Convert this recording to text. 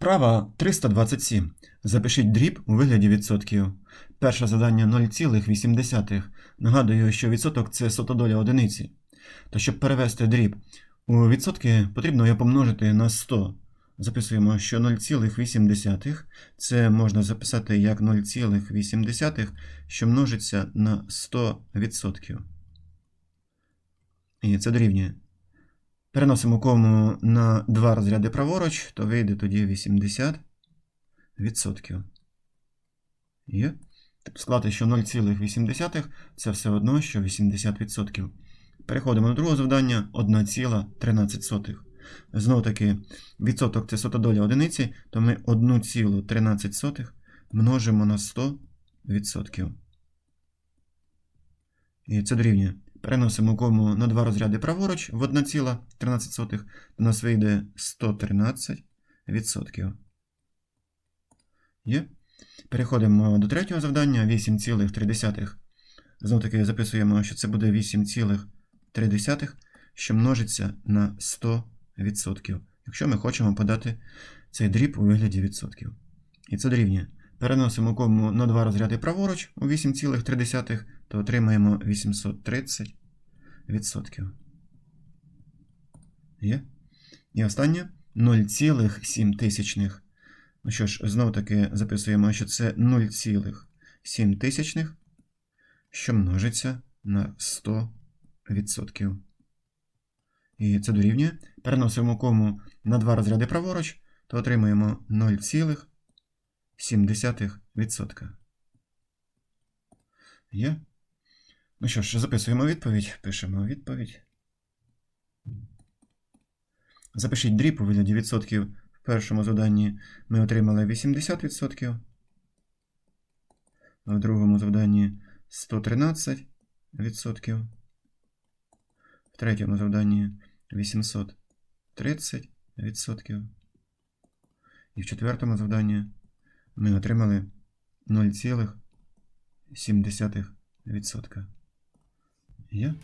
Вправа 327. Запишіть дріб у вигляді відсотків. Перше завдання 0,8. Нагадую, що відсоток це сотодоля одиниці. То щоб перевести дріб у відсотки, потрібно його помножити на 100. Записуємо, що 0,8 це можна записати як 0,8, що множиться на 100%. І це дорівнює. Переносимо кому на два розряди праворуч, то вийде тоді 80%. Є. Тобто сказати, що 0,8 це все одно, що 80%. Переходимо до другого завдання 1,13. Знову таки, відсоток це сотодоля одиниці, то ми 1,13 множимо на 100%. І це дорівнює. Переносимо кому на два розряди праворуч в 1,13, то нас вийде 113%. Є. Переходимо до третього завдання 8,3. Знову таки записуємо, що це буде 8,3, що множиться на 100%. Якщо ми хочемо подати цей дріб у вигляді відсотків. І це дорівнює. Переносимо кому на два розряди праворуч у 8,3, то отримаємо 830 відсотків. Є. І останнє 0,7 тисячних. Ну що ж, знову таки записуємо, що це 0,7 тисячних, що множиться на 100%. І це дорівнює. Переносимо кому на два розряди праворуч, то отримуємо 0,7%. Є. Ну що ж, записуємо відповідь. Пишемо відповідь. Запишіть дріб у вигляді відсотків. В першому заданні ми отримали 80%. В другому завданні 113%. В третьому завданні 830%. І в четвертому завданні ми отримали 0,7%. Є?